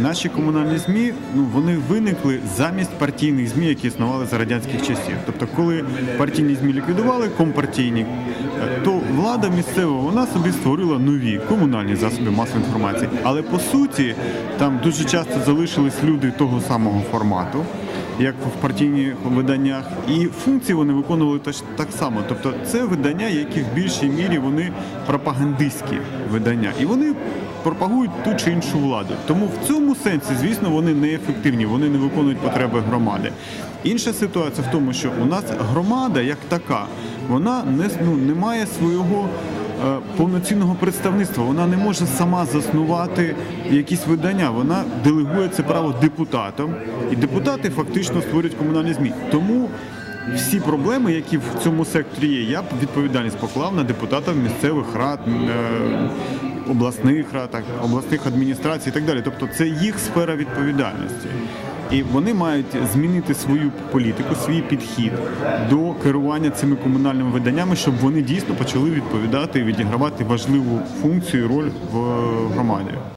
Наші комунальні ЗМІ ну вони виникли замість партійних ЗМІ, які існували за радянських часів. Тобто, коли партійні ЗМІ ліквідували компартійні, е, то влада місцева вона собі створила нові комунальні засоби масової інформації. Але по суті, там дуже часто залишились люди того самого формату. Як в партійних виданнях, і функції вони виконували так само. Тобто, це видання, які в більшій мірі вони пропагандистські видання, і вони пропагують ту чи іншу владу. Тому в цьому сенсі, звісно, вони неефективні, вони не виконують потреби громади. Інша ситуація в тому, що у нас громада як така, вона не, ну, не має свого е, повноцінного представництва. Вона не може сама заснувати якісь видання. Вона делегує це право депутатам, і депутати фактично створюють комунальні змі. Тому всі проблеми, які в цьому секторі є, я б відповідальність поклав на депутатів місцевих рад. е, Обласних рад, обласних адміністрацій і так далі. Тобто це їх сфера відповідальності. І вони мають змінити свою політику, свій підхід до керування цими комунальними виданнями, щоб вони дійсно почали відповідати і відігравати важливу функцію і роль в громаді.